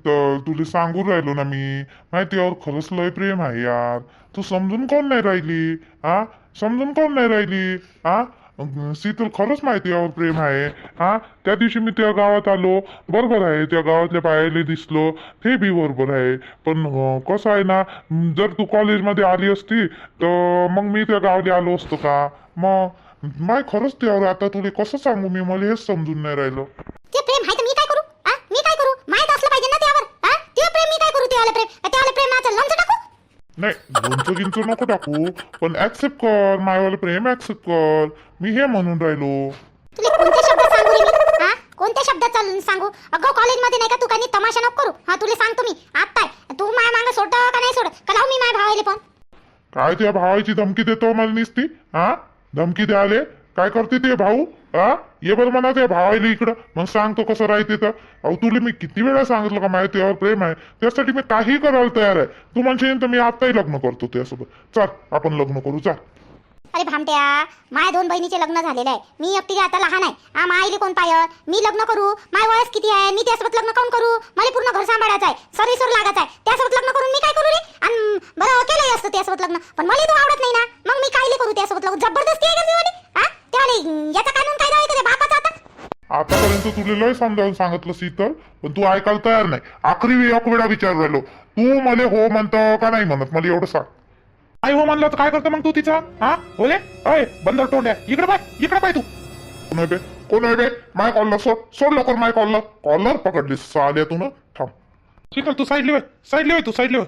शीतल तुला सांगून राहिलो ना मी. माहितीवर खरंच लय प्रेम आहे यार. तू समजून कोण नाही राहिली? हा समजून कोण नाही राहिली? हा शीतल खरंच माहितीवर प्रेम आहे. हा त्या दिवशी मी त्या गावात आलो. बरोबर आहे त्या गावातल्या बायाले दिसलो. ते बी बरोबर आहे. पण कसं आहे ना जर तू कॉलेजमध्ये आली असती तर मग मी त्या गावाला आलो असतो का? मग माय खरंच त्यावर आता तुला कसं सांगू मी? मला हेच समजून नाही राहिलं ते प्रेम आहे तर मी काय करू आ मी काय करू माहीत असलं पाहिजे ना त्यावर आ ते प्रेम मी काय करू त्याला प्रेम त्याला प्रेमाचं लंच टाकू नाही लोणचं गिंचं नको टाकू पण ऍक्सेप्ट कर मायवाला प्रेम ऍक्सेप्ट कर. मी हे म्हणून राहिलो. तुला कोणते शब्द सांगू रे मी? हा? कोणत्या शब्दात चालून सांगू? अगं कॉलेजमध्ये नाही का तू काही तमाशा नको करू? हा तुला सांगतो मी. आत्ताय तू माय मागं सोडत का नाही सोडत? का लावू मी माय भावाले पण काय त्या भावाची धमकी देतो मला निसती? हा? धमकी द्याले? काय करते ते भाऊ? हा ये बरं म्हणा ते भावायला इकडं. मग सांगतो कसं राहते तर. अहो तुला मी किती वेळा सांगितलं का माझ्या त्यावर प्रेम आहे. त्यासाठी मी काही करायला तयार आहे. तू म्हणशील तर मी आत्ताही लग्न करतो त्यासोबत. चल आपण लग्न करू. चल. अरे भामट्या माया दोन बहिणीचे लग्न झालेले आहे. मी एकटी आता लहान आहे. हा माईले कोण पाय मी लग्न करू? माय वयस किती आहे? मी त्यासोबत लग्न काऊन करू? मला पूर्ण घर सांभाळायचं आहे. सरीसोर लागायचं आहे. त्यासोबत लग्न करून मी काय करू रे? आणि बरं केलंही असतं त्यासोबत लग्न. पण मला तू आवडत नाही ना. मग मी कायले करू त्यासोबत लग्न? जबरदस्ती आहे का तुझी हा याचा कानून बापाचा आता? आतापर्यंत तुला लय समजावून सांगितलं शीतल पण तू ऐकायला तयार नाही. आखरी एक वेळा विचार राहिलो. तू मला हो म्हणतो का नाही म्हणत? मला एवढं सांग. आई हो म्हणलं तर काय करतो मग तू तिचा? हा? बोले अय बंदर तोंड्या. इकडे पाय इकडे पाय तू. कोण आहे बे? कोण आहे बे? माय कॉलर सोड. सोड लवकर माय कॉलर. कॉलर पकडली साल्या तू ना थांब. शीतल तू साईडली वय. साईडली वय तू साईडली वय.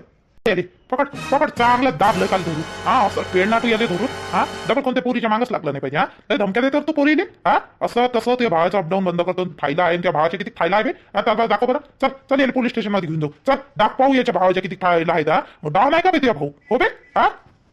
अरे पकड पकड चांगलं दाबलं काल धरू। हा असं पेडना तू याले धरून हा डबल कोणत्या पोरीच्या मागच लागलं नाही पाहिजे हा? लय धमक्या देतो हो तू पोरीले हा असं तसं ते भावाचं अपडाऊन बंद करतो फायदा आहे त्या भावाचे किती फायदा आहे आता त्याला दाखव बरं चल चल येईल पोलीस स्टेशनमध्ये घेऊन जाऊ चल दाख पाहू याच्या भावाच्या किती फायदा आहे डाव नाही का बे तुझ्या भाऊ हो बे हा?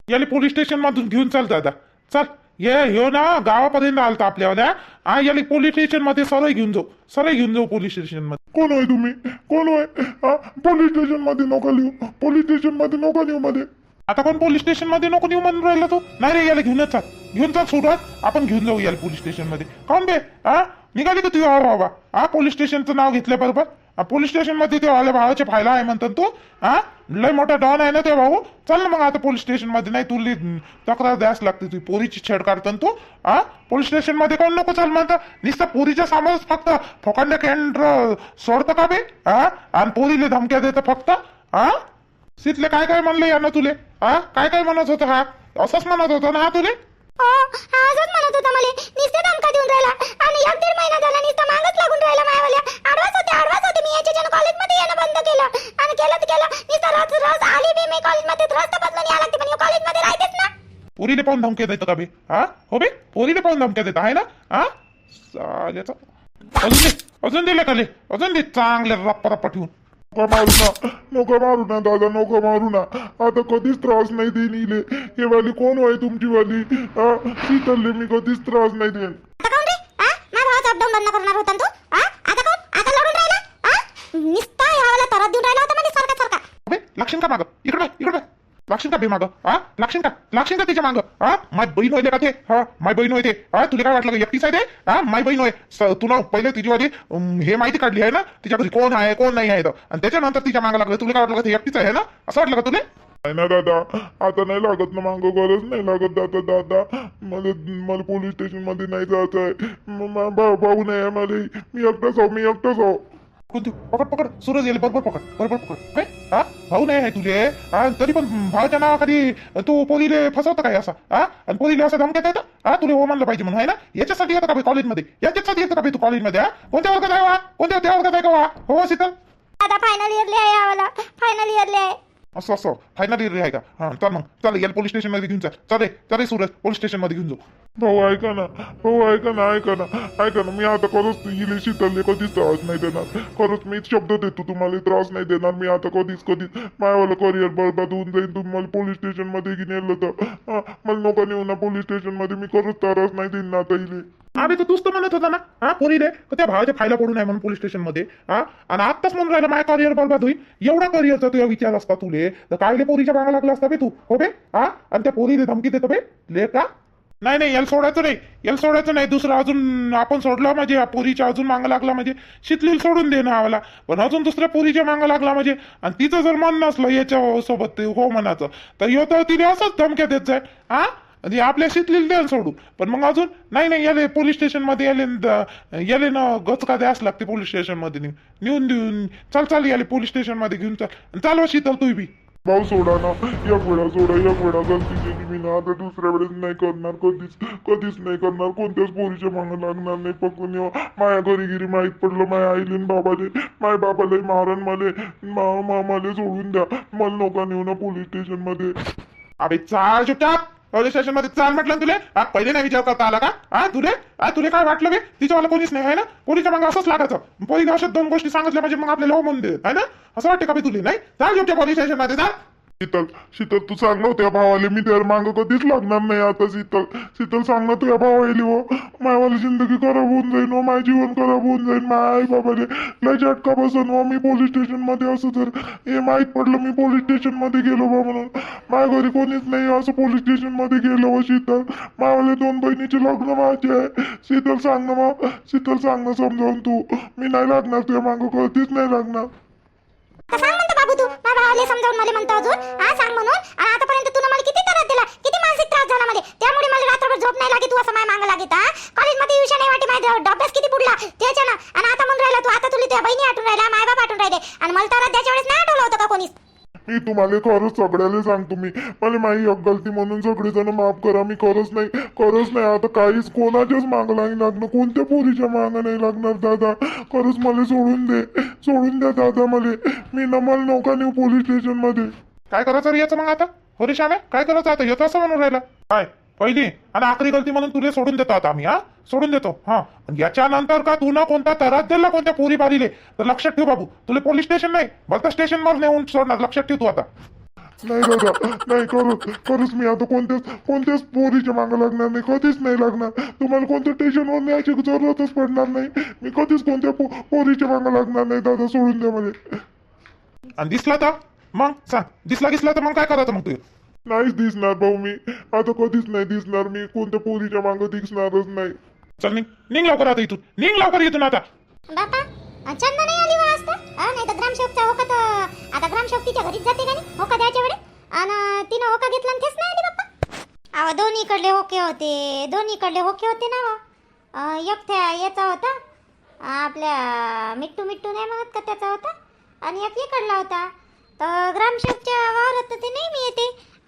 याला पोलीस स्टेशन मधून घेऊन चल दादा। चल ये हो ना गावापर्यंत आलता आपल्यावाल्या हा याला पोलीस स्टेशनमध्ये सरळ घेऊन जाऊ सरळ घेऊन जाऊ पोलीस स्टेशनमध्ये कोण आहे तुम्ही? कोण आहे पोलीस स्टेशनमध्ये नका लिहू पोलीस स्टेशनमध्ये नको नेऊ मध्ये. आता कोण पोलीस स्टेशनमध्ये नको नेऊ म्हणून राहिला तू? नाही रे याला घेऊनच चाल घेऊन चाल सोडत. आपण घेऊन जाऊ याला पोलीस स्टेशनमध्ये. काऊन बे? हा निघाली का तुझ्या बाबा हा पोलीस स्टेशनचं नाव घेतल्याबरोबर हा, पोलीस स्टेशनमध्ये ते आल्या भावाचे फायला आहे म्हणतात तू. हा लय मोठा डॉन आहे ना ते भाऊ? चल ना मग आता पोलीस स्टेशनमध्ये. नाही तुला तक्रार द्यास लागते. तुझी पोरीची छेड काढतो तू. हा पोलीस स्टेशनमध्ये कोण नको? चल म्हणता. नुसतं पोरीच्या सामोरच फक्त फोकांड्या कॅन्ड सोडतं का बे? हा आणि पोरीले धमक्या देतं फक्त. हा सितले काय काय म्हणलं यानं तुले? हा? काय काय म्हणत होतं हा? असंच म्हणत होतं ना हा तुले? हो हा असंच म्हणत होता मला. नुसते धमका देऊन राहिला. आणि एक दीड महिना झाला नुसता मागच लागून राहिला मायावाल्या आडवाच होते आडवाच होते. मी याच्या येणं बंद केलं. आणि केलं तर केलं. नुसतं रोज रोज आली बी मी कॉलेजमध्ये रस्ता बदलून यायला लागते पण कॉलेजमध्ये राहतेच ना. पोरीले पाहून धमक्या देतं का बे? हा? हो बे पोरीले पाहून धमक्या देतं. आहे ना? हा? चालेल अजून दे अजून दिले खाली अजून दे चांगले रप्पा रप्पा ठेवून. नको मारू ना. नको मारू ना दादा नको मारू ना. आता कधीच त्रास नाही देईन इले हे वाली कोण आहे तुमची वाली? हा शीतलले मी कधीच त्रास नाही देईन. आता काऊन रे? हा माझ्या भावाचा अपडाऊन बंद करणार होता ना तू? हा आता काऊन आता लढून राहिला? नुसता ह्यावाला तरत देऊन राहिला होता सारखा सारखा. अबे लागशील का मागं. इकडे बाय इकडे बाय लागशील का बे हा? लागशील का लागशील का तिच्या माग. हा? माय बहीण होईल का ते हा? माय बहीण होय ते. हा? तुला काय वाटलं? एकटीच आहे ते? हा? माय बहीण होय. तुला पहिले तिची वाली हे माहिती काढली आहे ना? तिच्या घरी कोण आहे कोण नाही आहे तर. आणि त्याच्यानंतर तिच्या मागं लागलं. तुला काय वाटलं का ते एकटीच आहे ना? असं वाटलं का तुला? नाही ना दादा. आता नाही लागत ना मागं गरज. नाही लागत दादा दादा. मला मला पोलीस स्टेशनमध्ये नाही जायचं आहे भाऊ भाऊ नाही आहे मला. मी एकटाच आहो मी एकटाच आहो. कोणती पकड पकड. सूरज येईल. बरोबर पकड. बरोबर पकड. काय हा? भाऊ नाही आहे तुझे. हा? तरी पण भावाच्या नावाखाली तू पोरीले फसवतं काय असं? हा? आणि पोलीले असं धमक्यात येतं हा? तुला हो मानलं पाहिजे म्हणून आहे ना? याच्यासाठी येतं का बे कॉलेजमध्ये? याच्यासाठी येतं का बे तू कॉलेजमध्ये हा? कोणत्या वर्गात आहे हो, वा कोणत्या त्या वर्गात आहे का वा हो? शीतल हो, आता फायनल इयरले आहे यावाला फायनल इयरले आहे. असं असं. फायनल इयर आहे का हा चल मग. चल याला पोलीस स्टेशनमध्ये घेऊन चल. चाले चाले सूरज. पोलीस स्टेशनमध्ये घेऊन जाऊ. भाऊ ऐका ना. भाऊ ऐका ना ऐका ना. ऐका ना मी आता खरंच इले शीतलले कधीच त्रास नाही देणार. खरंच मी शब्द देतो तुम्हाला त्रास नाही देणार. मी आता कधीच कधीच मायावाला करिअर बरबाद होऊन जाईल. तुम्ही मला पोलीस स्टेशनमध्ये घेऊन येलं तर. मला नका नेऊ ना. पोलीस स्टेशनमध्ये मी खरंच त्रास नाही देईन ना आता इले अरे तर तूच तर म्हणत होता ना हा? पोरीले रे? त्या भावाच्या फायला पडून आहे म्हणून पोलीस स्टेशनमध्ये हा? आणि आत्ताच म्हणून राहिला माझ्या करिअर बरबाद होईल एवढा करिअरचा तुझा विचार असता तुले तर कायले पोरीच्या मागा लागला असता बे तू हो बे? हा? आणि त्या पोरीले धमकी देतो बे ले का? नाही नाही याला सोडायचं नाही याला सोडायचं नाही. दुसरं अजून आपण सोडलं म्हणजे पोरीच्या अजून मागं लागला म्हणजे शितलील सोडून दे ना आम्हाला. पण अजून दुसऱ्या पोरीच्या मागं लागला म्हणजे आणि तिचं जर मन नसलं याच्या सोबत हो म्हणाचं तर यो तर तिने असंच धमक्या देत जाय हा? आणि आपल्या शितलील द्याल सोडून. पण मग अजून नाही नाही याले पोलीस स्टेशनमध्ये याले द- याले ना गचका द्यास लागते पोलीस स्टेशनमध्ये नेऊन नेऊन देऊन चाल चाल याले पोलीस स्टेशनमध्ये घेऊन चाल. आणि चालवा शीतल तू बी. भाऊ सोडा ना. एक वेळा सोडा एक वेळा गलती केली मी ना आता दुसऱ्या वेळेस नाही करणार. कधीच कधीच नाही करणार. कोणत्याच पोरीच्या मागं लागणार नाही. पकडून येऊ माया घरी गिरी माहीत पडलं माया आईले न बाबाले. माय बाबाला मारण मले मा मा- मला सोडून द्या. मला नका नेऊ ना पोलीस स्टेशनमध्ये अबे चाल चुपचाप. पोलीस स्टेशनमध्ये चाल म्हटलं ना तुले? हा पहिले नाही विचार करता आला का? हा तुले? हा तुले काय वाटलं बे? तिच्यावाला कोणीच नाही आहे ना? कोणीच्या मग असंच लागायचं. पोलीस अशा दोन गोष्टी सांगितल्या म्हणजे मग आपल्याला हो म्हणून दे ना? असं वाटतं का बे तुले नाही? चाल जेवढ्या पोलीस स्टेशनमध्ये चाल. शीतल शीतल तू सांग ना हो त्या भावाले मी त्या मागं कधीच लागणार नाही आता शीतल. शीतल सांग ना तुझ्या भावाले हो. मायवाली जिंदगी खराब होऊन जाईन हो माझं जीवन खराब होऊन जाईन माझ्या आई बाबाले लय झटका बसन हो मी पोलीस स्टेशनमध्ये असं तर. हे माहीत पडलं मी पोलीस स्टेशनमध्ये गेलो बा म्हणून. माझ्या घरी कोणीच नाही हो, असं पोलीस स्टेशनमध्ये गेलो व शीतल. मावाले दोन बहिणीचे लग्न माझे आहे शीतल सांग ना मग शीतल सांग ना समजावून तू. मी नाही लागणार तुझ्या मागं कधीच नाही लागणार. बाबू तू. माझ्या भावाला समजावून मला म्हणतो अजून. हा सांग म्हणून. आणि आतापर्यंत तू मला किती त्रास दिला किती मानसिक झाला मला त्यामुळे मला रात्रभर झोप नाही लागे तू असं माझ्या मागं लागेल हा? कॉलेजमध्ये विषय नाही वाटे माझ्या डॉक्टर्स किती बुडला? त्याच्यानं आणि आता म्हणून राहिला तू आता तुला तुझ्या बहिणी आठवून राहिला माय बाप आठवून राहिले. आणि मला तर त्याच्या वेळेस नाही आठवलं होतं का कोणीच? मी तुम्हाला खरंच सगळ्याला सांगतो मी. मला माझी एक गलती म्हणून सगळेजण माफ करा. मी खरंच नाही खरंच नाही. आता काहीच कोणाच्याच मागं नाही लागणार. कोणत्या पोरीच्या मागं नाही लागणार दादा? खरंच मला सोडून दे. सोडून द्या दादा मला. मी ना मला नौका नेऊ पोलीस स्टेशनमध्ये काय करायचं याचं मग आता? हो रे श्यामे काय करायचं आता? येतो असं म्हणून राहिला काय? पहिली आणि आखरी गलती म्हणून तुला सोडून देतो आता आम्ही हा? सोडून देतो हा. आणि याच्यानंतर का तू ना कोणता तरात दिला कोणत्या पोरी बारीले? तर लक्षात ठेव बाबू तुला पोलीस स्टेशन नाही भलता स्टेशन वर नेऊन सोडणार लक्षात ठेव तू आता. नाही दादा नाही खरंच खरंच मी आता कोणत्याच कोणत्याच पोरीच्या मागं लागणार नाही कधीच नाही लागणार. तुम्हाला कोणत्या स्टेशनवर न्यायची जरूरतच पडणार नाही. मी कधीच कोणत्या पो पोरीच्या मागं लागणार नाही दादा सोडून द्या मला आणि दिसला तर? मग सांग दिसला दिसला तर मग काय करायचं मग तू? नाहीच दिसणार भाऊ मी. आता कधीच नाही दिसणार मी. कोणत्या पोरीच्या मागं दिसणारच नाही. चल निघ निघ लवकर आता इथून. निघ लवकर इथून आता. बापा चंदा नाही आली वा असता नाही तर ग्रामसेवकचा होका तर आता तिच्या घरीच जाते का नाही? होका द्यायच्या वेळे? आणि तिनं होका घेतला आणि तेच नाही आली बाप्पा. अहो दोन्हीकडले होके होते. दोन्हीकडले होके होते ना वा. अं, एक त्या याचा होता. आपल्या मिट्टू मिट्टू नाही म्हणत का त्याचा होता? आणि एक इकडला होता. तर ग्रामसेवकच्या वावरात तर ते नेहमी येते.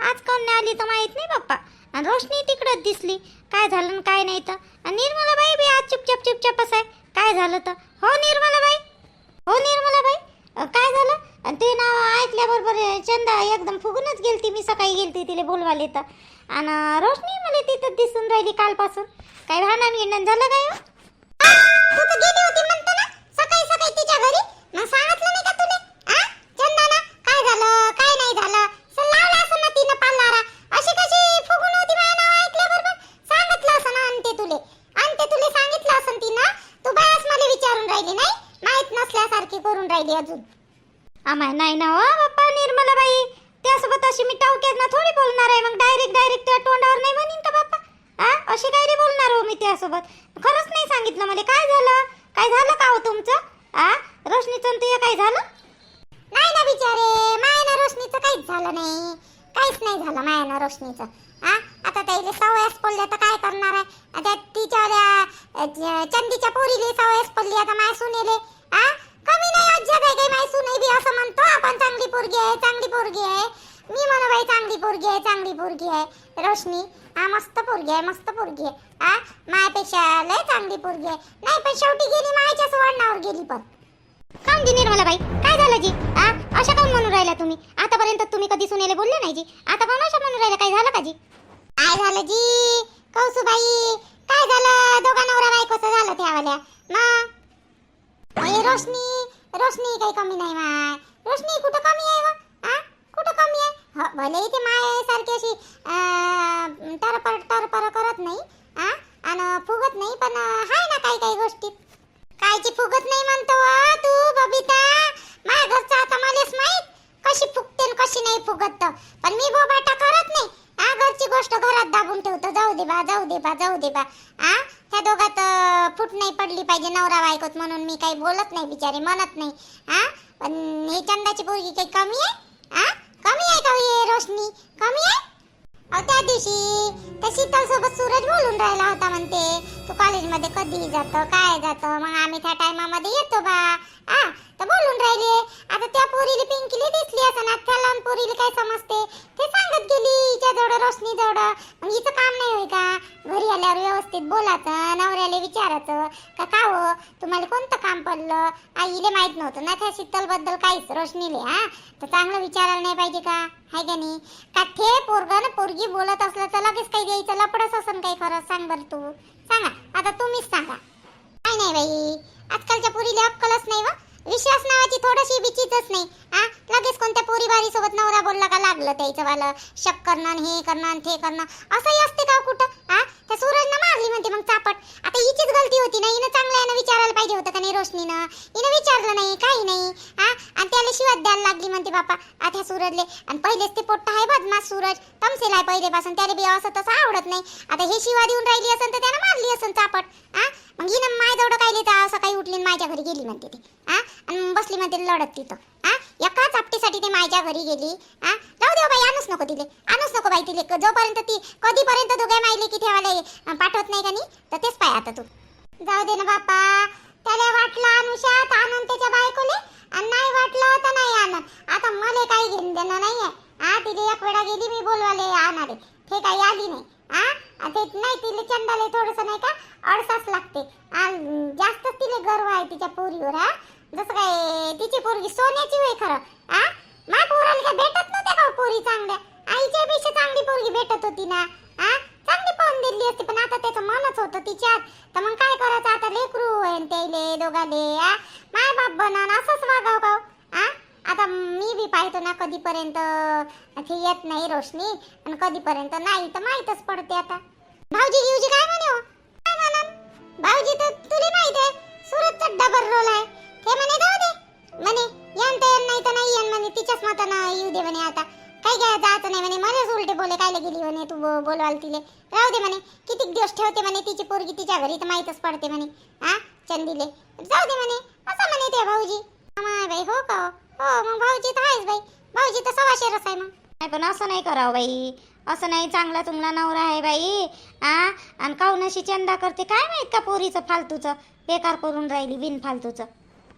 आज कोण नाही आली तर माहीत नाही बाप्पा. आणि रोशनी तिकडंच दिसली. काय झालं काय नाही तर. आणि निर्मलाबाई बी आज चुपचाप चुपचापच आहे काय झालं तर? हो निर्मलाबाई. हो निर्मलाबाई. काय झालं? आणि ते नाव ऐकल्याबरोबर चंदा एकदम फुगूनच गेलती. मी सकाळी गेलती तिला बोलवाले तर आणि रोशनी मला तिथं दिसून राहिली कालपासून. काय भांडण गिंडण झालं काय हो? तू तर गेली होती म्हणतो ना सकाळी सकाळी तिच्या घरी. मग सांगितलं नाही का झालं काय नाही झालं? सर लावला असं ना तिनं पाल्लारा अशी कशी फुगून होती माझ्या नाव ऐकल्याबरोबर? सांगितलं असं ना अंते तुले. अंते तुले सांगितलं असं तिनं. तू बायास मला विचारून राहिली नाही. माहीत नसल्यासारखी करून राहिली अजून. आम्हाला नाही ना हो बाप्पा निर्मलाबाई. त्यासोबत अशी मी टावक्यात ना थोडी बोलणार आहे. मग डायरेक्ट डायरेक्ट त्या तोंडावर नाही म्हणीन का बाप्पा? हा अशी काय रे बोलणार हो मी त्यासोबत? खरंच नाही सांगितलं मला. काय झालं? काय झालं का हो तुमचं? आ? रोशनीचं आणि काय झालं? बिचारे मायना रोशनीचं काहीच झालं नाही. काहीच नाही झालं मायना रोशनीचं. हा आता त्याला सवयच पडल्या तर काय करणार आहे? आता तिच्या चंदीच्या पोरीले सवयच पडली आता माय सुनेले. हा कमी नाही अज्जा काय माय सुने बी? असं म्हणतो आपण चांगली पोरगी आहे चांगली पोरगी आहे. मी म्हणू बाई चांगली पोरगी आहे चांगली पोरगी आहे. रोशनी हा मस्त पोरगी आहे मस्त पोरगी आहे. आ? मायापेक्षा लय चांगली पोरगी आहे. नाही पण शेवटी गेली मायाच्याच वळणावर गेली पण. काऊन जी निर्मलाबाई काय झालं जी? अशा काऊन म्हणून राहिला तुम्ही? आतापर्यंत तुम्ही कधी सुनेले बोलले नाही जी? आता काऊन अशा म्हणून राहिला काय झालं का जी? काय झालं जी? कौसुबाई काय झालं? दोघा नवरा बायकोचं झालं त्यावाल्या मग अरे रोशनी रोशनी काही कमी नाही माय रोशनी कुठं कमी आहे वा? आ? कुठं कमी आहे? हो भले ते माय सारखी अशी अं, टरपर टरपर करत नाही आ? आणि फुगत नाही पण हाय ना काही काही गोष्टीत कायची फुगत नाही म्हणतो व तू बबिता माझ्या घरचं आता मलाच माहीत कशी फुगते आणि कशी नाही फुगत तर. पण मी बोबाटा करत नाही हा घरची गोष्ट घरात दाबून ठेवतो जाऊ जाऊ दे बा जाऊ दे बा जाऊ दे बा आ त्या दोघात अं, फूट नाही पडली पाहिजे नवरा बायकोत म्हणून मी काही बोलत नाही बिचारे म्हणत नाही. तू कॉलेजमध्ये कधी जातो काय जातो मग आम्ही त्या टायमामध्ये येतो बा. आ तर बोलून राहिले. आता त्या पोरीला पिंकीला दिसली असं ना त्या लहान पोरीला काय समजते? ते सांगत गेली हिच्या जवळ रोशनी जवळ. मग हिचं काम नाही होय का? घरी आल्यावर व्यवस्थित बोलायचं नवऱ्याला विचारायचं. का का हो तुम्हाला कोणतं काम पडलं? आईले माहीत नव्हतं ना त्या शीतलबद्दल काहीच रोशनीले हा तर चांगलं विचारायला नाही पाहिजे का? हाय का नाही? का ठे पोरगा ना पोरगी बोलत असलं तर लगेच काही द्यायचं लपडच असं काही खरं? सांग बरं तू. सांगा. आता तुम्हीच सांगा. काय नाही बाई. आजकालच्या पुरीला अक्कलच नाही वा. विश्वास नावाची थोडीशी बिचीतच नाही. लगेच कोणत्या पोरी बारी सोबत नवरा बोलला का लागलं त्याचं वालं शक करणं हे करणं आणि ते करणं. असंही असते का हो कुठं? हा त्या सूरजनं मारली म्हणते मग चापट. आता हिचीच गलती होती ना हिनं ना विचारायला पाहिजे होतं का नाही रोशनीनं? हिनं विचारलं नाही काही नाही. हा आणि त्याला शिवाय द्यायला लागली म्हणते बापा. आता सूरजले. आणि पहिलेच ते पोट्ट आहे बदमाश सूरज. तमसेला आहे पहिलेपासून. त्याला बी असं तसं आवडत नाही. आता हे शिवा देऊन राहिली असेल तर त्यानं मारली असेल चापट. हा मग हिनं माय जवळ काय लिहिता? सकाळी उठली माझ्या घरी गेली म्हणते ती. हा आणि बसली म्हणते लढत तिथं. आ एका चापटीसाठी ते माझ्या घरी गेली. आ जाऊ दे हो बाई आणूच नको तिले. आणूच नको बाई तिले. जोपर्यंत ती कधीपर्यंत दोघे मायले की ठेवायला पाठवत नाही का नी तर तेच पाय आता तू. जाऊ दे ना बापा त्याला वाटलं अनुषात आणून त्याच्या बायकोले आणि नाही वाटलं तर नाही आणत आता मला काही घेऊन देणं नाहीये. आ तिले एक वेळा गेली मी बोलवाले आणारे ते काही आली नाही. आ ते नाही तिले चंदाले थोडस नाही का अडसाच लागते. आ, जास्तच तिले गर्व आहे तिच्या पोरीवर हा? जसं काय तिची पोरगी सोन्याची होय खरं आ? मा पोराला काय भेटत नव्हत्या का हो पोरी चांगल्या? आईच्या पेक्षा चांगली पोरगी भेटत होती ना आ? चांगली पाहून दिली असती पण आता त्याचं मनच होतं तिच्यात. तर मग काय करायचं आता लेकरू आहे त्याले दोघाले आ? माय बाप बना असंच वागाव का हो? आ? आता मी बी पाहतो ना कधीपर्यंत ते येत नाही रोशनी आणि कधीपर्यंत नाही तर माहीतच पडते आता. भाऊजी गिवजी काय म्हणे हो? काय म्हणन भाऊजी तर तुला माहीत आहे सुरतचा डबर रोल आहे. ते म्हणे जाऊ दे. म्हणे यान तर यान नाही तर नाही यान म्हणे तिच्याच मतानं येऊ दे म्हणे आता. काही काय जायचं नाही म्हणे मलाच उलटे बोले कायला गेली म्हणे तू बो- बोलवाल तिले. राहू दे म्हणे किती दिवस ठेवते म्हणे तिची पोरगी तिच्या घरी तर माहीतच पडते म्हणे. हा चंदीले. जाऊ दे म्हणे असं म्हणे ते भाऊजी. माय बाई हो का हो? हो मग भाऊजी तर आहेच बाई. भाऊजी तर सव्वाशे रस आहे मग. नाही पण असं नाही करावं बाई. असं नाही चांगला तुमला नवरा आहे बाई. आ आणि काऊन अशी चंदा करते? काय माहीत का पोरीचं फालतूचं? बेकार करून राहिली बिन फालतूचं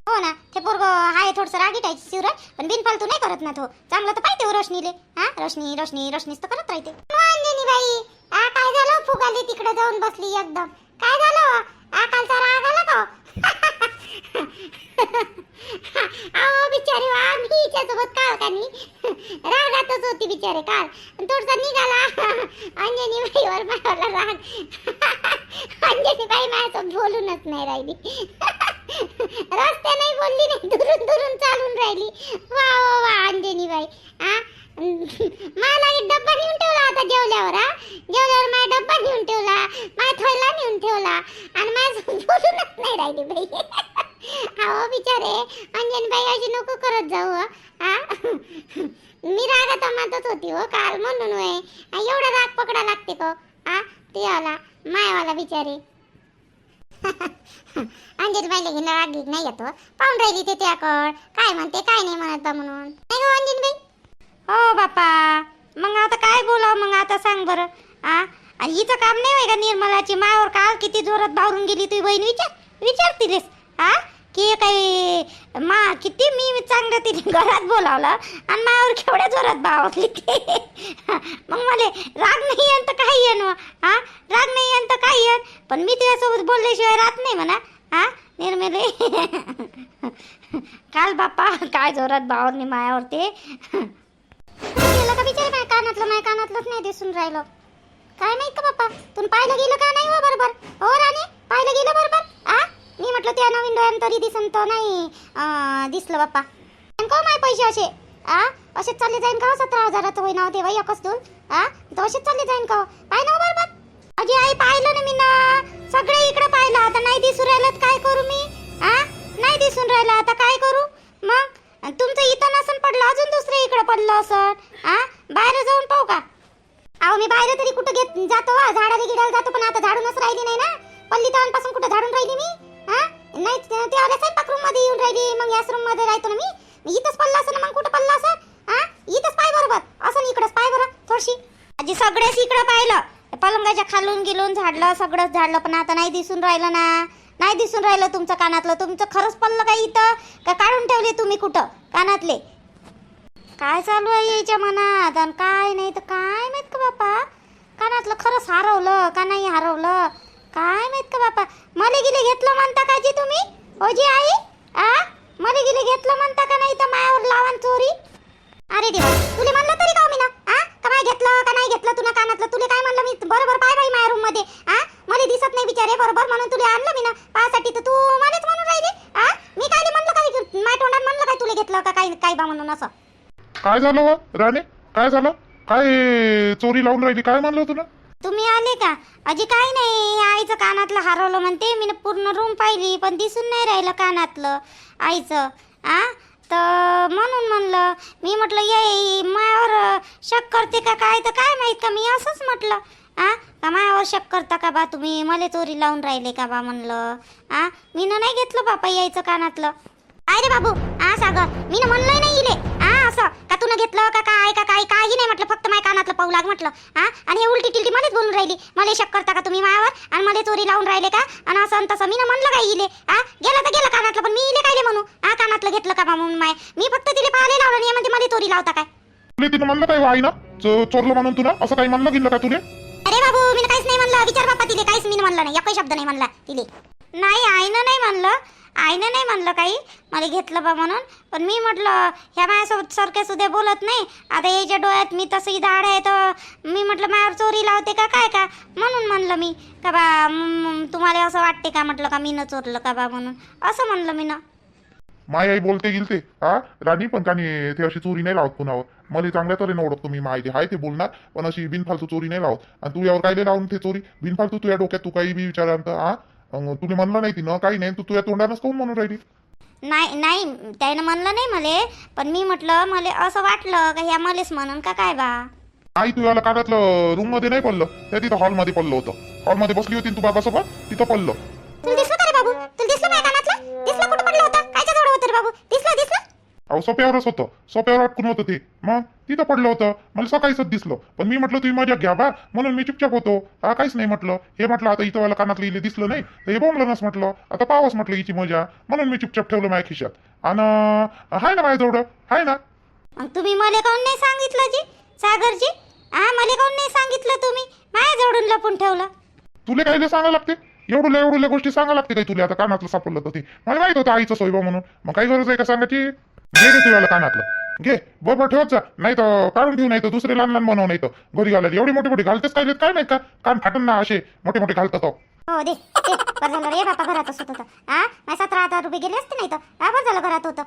हो ना ते पोरग आहे थोडस रागीट आहे शिवराज पण बिनफालतू नाही करत ना तो. चांगलं तर पाहिजे हो रोशनीले. हा रोशनी रोशनी रोशनीच तर करत राहते. अंजनी बाई आ काय झालं? फुगाली तिकडे जाऊन बसली एकदम. काय झालं? आ कालचा राग आला का अहो बिचारी वा मी हिच्यासोबत काल का नाही? रागातच होती बिचारे काल. पण थोडसा निघाला. अंजनी बाईवर मला राग. अंजनी बाई माझ्यासोबत बोलूनच नाही राहिली. रस्त्याने बोलली नाही दुरून दुरून चालून राहिली. वा वा वा अंजनी बाई आ? मला एक डब्बा नेऊन ठेवला होता जेवल्यावर हा जेवल्यावर माझा डब्बा नेऊन ठेवला माझा थैला नेऊन ठेवला आणि माझं बोलूनच नाही राहिली बाई. अहो बिचारे अंजन बाई अशी नको करत जाऊ हो. हा. मी रागात म्हणतच होती हो काल म्हणून होय. एवढा राग पकडा लागते का. हा ते आला मायवाला बिचारे. अंजन बाईला घेणं राग नाही येतो हो. पाहून राहिली ते त्याकड. काय म्हणते काय नाही म्हणत बा म्हणून. नाही गो अंजन बाई? हो बापा. मग आता काय बोलाव मग आता सांग बरं. आ? आणि हिचं काम नाही होय का निर्मलाची? मायावर काल किती जोरात बावरून गेली तुझी बहीण? विचार विचारतीस हा की काही मा किती मी चांगलं तिने घरात बोलावलं आणि मायावर केवढ्या जोरात बावली ते. मग मला राग नाही येण तर काही येण हा? राग नाही येण तर काही येण पण मी तिच्यासोबत बोलल्याशिवाय राहत नाही म्हणा हा? निर्मले. काल बाप्पा काय जोरात बावरली मायावर ते गेलं का बिचारे माझ्या कानातलं? माझ्या कानातलंच नाही दिसून राहिलं. काय माहीत का बाप्पा तुम्ही पाहिलं गेलं का नाही हो बरोबर हो राणे पाहिलं गेलं बरोबर आ मी म्हटलं त्या घरी दिसन नाही दिसलं बाप्पा. आणि माय पैसे असे? आ? हो असेच चालले जाईन का सतरा हजाराचं होई नाव तेव्हा एकच दोन? आ? तो असेच चालले जाईन का पाय ना हो बरोबर. अजी आई पाहिलं ना मी ना. सगळे इकडे पाहिलं. आता नाही दिसून राहिलं काय करू मी? आ? नाही दिसून राहिलं आता काय करू? मग? तुमचं इथं नसन पडलं अजून दुसरं इकडं पडलं असं. आ? बाहेर जाऊन पाहू का? अहो मी बाहेर तरी कुठं घेत जातो झाडाला गिडाला जातो पण आता झाडूनच राहिली नाही ना. पल्ली पासून कुठं झाडून राहिली मी? हा नाही ते- ते आल्या स्वयंपाक रूममध्ये येऊन राहिली. मग याच रूममध्ये राहतो ना मी. मी इथंच पडला असं ना मग कुठं पडला असं? हा? इथंच पाय बरोबर. असं इकडंच पाय बरं थोडीशी. आजी सगळेच इकडं पाहिलं. पलंगाच्या खालून गेलून झाडलं सगळंच झाडलं पण आता नाही दिसून राहिलं ना. नाही दिसून राहिलं तुमचं कानातलं. तुमचं खरंच पडलं का इथं? का काढून ठेवले तुम्ही कुठं? कानातले. काय चालू आहे याच्या मनात? आणि काय नाही तर काय माहीत का बापा? कानातलं खरंच हरवलं का नाही हरवलं? काय माहीत का बापा? मला गेले घेतलं म्हणता का जी तुम्ही? ओजी आई आ? मला गेले घेतलं म्हणता का नाही तर मायावर लावान चोरी? अरे देवा तुले म्हणलं तरी का मी ना हा का माय घेतलं का नाही घेतलं तुला कानातलं? तुले काय म्हणलं मी? बरोबर पाय बाई माया रूममध्ये. आ? मला दिसत नाही बिचारे बरोबर म्हणून तुले आणलं मी ना. पाहासाठी तर तू मलाच म्हणून राहिली. आ? मी काय म्हणलं काय माय तोंडात म्हणलं काय तुले घेतलं का काय काय बा म्हणून असं? काय झालं राणे? काय झालं? काय चोरी लावून राहिली? काय म्हणलं तुला? तुम्ही आले का? अजी काय नाही आईचं कानातलं हरवलं म्हणते. मी पूर्ण रूम पाहिली पण दिसून नाही राहिलं कानातलं. आईचं आ? तर म्हणून म्हणलं मी म्हटलं ये मायावर शक करते का काय? तर काय माहीत का? मी असंच म्हटलं आ? का मायावर शक करता का बा तुम्ही? मला चोरी लावून राहिले का बा? म्हणलं आ? मी नाही घेतलं बापा यायचं कानातलं. अरे बाबू आ सागर मी म्हणलं म्हणलंय नाही इले. हा असं? का तुला घेतलं का काय का काय काही नाही म्हटलं फक्त माझ्या कानातलं पाहू लाग म्हटलं. हा? आणि हे उलटी टिलटी मलाच बोलून राहिली. मला शक करता का तुम्ही मायावर? आणि मला चोरी लावून राहिले का? आणि असं तसं. मी ना म्हणलं काय इले? हा? गेलं तर गेलं कानातलं पण मी इले कायले म्हणू? हा? कानातलं घेतलं का म्हणून माय? मी फक्त तिले पाहिले लावलं नाही म्हणजे मला चोरी लावता काय? तुले तिनं म्हणलं काय आई ना चोरलं म्हणून तुला? असं काही म्हणलं गेलं का तुले? अरे बाबू मी काहीच नाही म्हणलं. विचार बाप्पा तिले. काहीच मी म्हणलं नाही. एकही शब्द नाही म्हणला तिले. नाही आईनं नाही म्हणलं. आईने नाही म्हणलं काही. मला घेतलं बा म्हणून. पण मी म्हटलं ह्या माझ्यासोबत सारख्या सुद्धा बोलत नाही. आता याच्या डोळ्यात मी तसंही धाड आहे तर मी म्हटलं माझ्यावर चोरी लावते का काय का? म्हणून म्हणलं मी. का बा तुम्हाला असं वाटते का म्हटलं का मी न चोरलं का बा म्हणून? असं म्हणलं मी ना. माय आई बोलते गेलते. हा? राणी पण कानी ते अशी चोरी नाही लावत कुणावर. मला चांगल्या तऱ्हेने ओळखतो मी माहिती हाय ते बोलणार पण अशी बिनफालतू चोरी नाही लावत. आणि तू यावर काय लावून ते चोरी? बिनफालतू तुझ्या डोक्यात तू काही बी विचारांत हा? अं, तुला म्हणलं नाही तिनं? काही नाही तू तुझ्या तोंडानंच काऊन म्हणून राहिली? नाही नाही त्यानं म्हणलं नाही मला पण मी म्हटलं मला असं वाटलं का ह्या मलेच म्हणून का काय बा? आई तुझ्याला कागदलं रूममध्ये नाही पडलं? त्या तिथं हॉलमध्ये पडलं होतं. हॉलमध्ये बसली होती ना तू बाबासोबत? तिथं पडलं. तुला दिसलं का रे बाबू? तुला दिसलं माझ्या कानातलं? दिसलं कुठं पडलं होतं? कायच्या जवळ होतं रे बाबू? अहो सोप्यावरच होतं. सोप्यावर अटकून होतं ते? मग? तिथं पडलं होतं. मला सकाळीच दिसलं. पण मी म्हटलं तुम्ही माझ्या घ्या बा. म्हणून मी चुपचाप होतो. हा काहीच नाही म्हटलं. हे म्हटलं आता इथं वाला कानातलं इले दिसलं नाही. तर हे बोंबलंच म्हटलं. आता पावस म्हटलं हिची मजा. म्हणून मी चुपचाप ठेवलं माझ्या खिशात. आणि हाय ना माझ्याजवळ हाय ना. तुम्ही मला काऊन नाही सांगितलं जी? सागरजी? हा मला काऊन नाही सांगितलं तुम्ही? माझ्या जोडून लपून ठेवलं. तुला काहीले सांगा लागते? एवढुल्या एवढुल्या गोष्टी सांगा लागते काही तुला? आता कानातलं सापडलं तर ते. मला माहीत होतं आईचं सोयबा म्हणून. मग काही गरज आहे का सांगायची? घे घे तुला कानातलं. घे. बरोबर ठेवत जा. नाही तर काढून ठेवू नाही तर दुसरे लहान लहान बनवू नाही तर. घरी घालायला. एवढी मोठी मोठी घालतेच काय काय नाही का? कान फाटून ना असे मोठे मोठे घालतात अहो. हो दे. दे. बरं झालं रे बापा घरातच होत होतं हा माझ्या सतरा हजार रुपये गेले असते नाही तर. हा बरं झालं घरात होतं.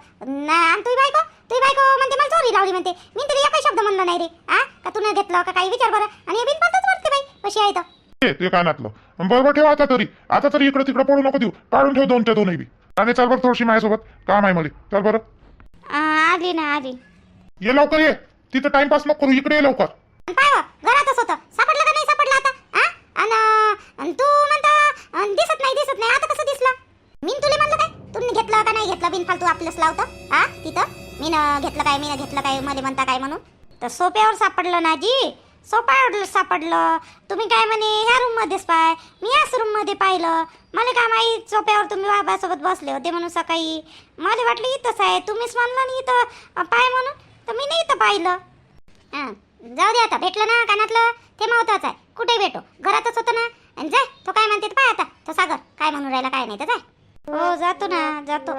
नाही आणि तुझी बायको? तुझी बायको म्हणते मला चोरी लावली म्हणते. मी तरी एकही शब्द म्हणलं नाही रे. हा का तू नाही घेतलं का काही? विचार बरं. आणि हे बिनपतच वाटते बाई. कशी आहे तर घे तुझ्या कानातलं. बरोबर ठेव आता तरी. आता तरी इकडे तिकडे पडू नको देऊ काढून ठेव दोन त्या दोनही बी. आणि चाल बरं थोडीशी माझ्यासोबत. काम आहे मला. चल बरं. आली ना आली. ये लवकर ये. तिथं टाइमपास नको करू. इकडे ये लवकर. पाय हो, घरातच होतं. सापडलं का नाही सापडलं आता? हा तू म्हणता अन दिसत नाही दिसत नाही. आता कसं दिसलं? मी तुला म्हणलं काय? तुम्ही घेतलं का नाही घेतलं? बिनफालतू आपलंच लावतं. हा तिथं? मी घेतलं काय मी घेतलं काय मला म्हणता काय म्हणून? तर सोप्यावर सापडलं ना जी सोप्यावर सापडलं. तुम्ही काय म्हणे ह्या रूम मध्येच पाय. मी याच रूममध्ये पाहिलं. मला काय माहीत सोप्यावर तुम्ही बाबासोबत बसले होते म्हणून सकाळी. मला वाटलं इथंच आहे. तुम्हीच म्हणलं ना इथं पाय म्हणून. तर मी नाही इथं पाहिलं. हा जाऊ दे आता. भेटलं ना कानातलं? ते महत्वाचं आहे. कुठे भेटो? घरातच होतं ना? आणि जाय तो काय म्हणते पाय आता. तो सागर. काय म्हणून राहिला काय नाही तर जाय हो जातो ना जातो.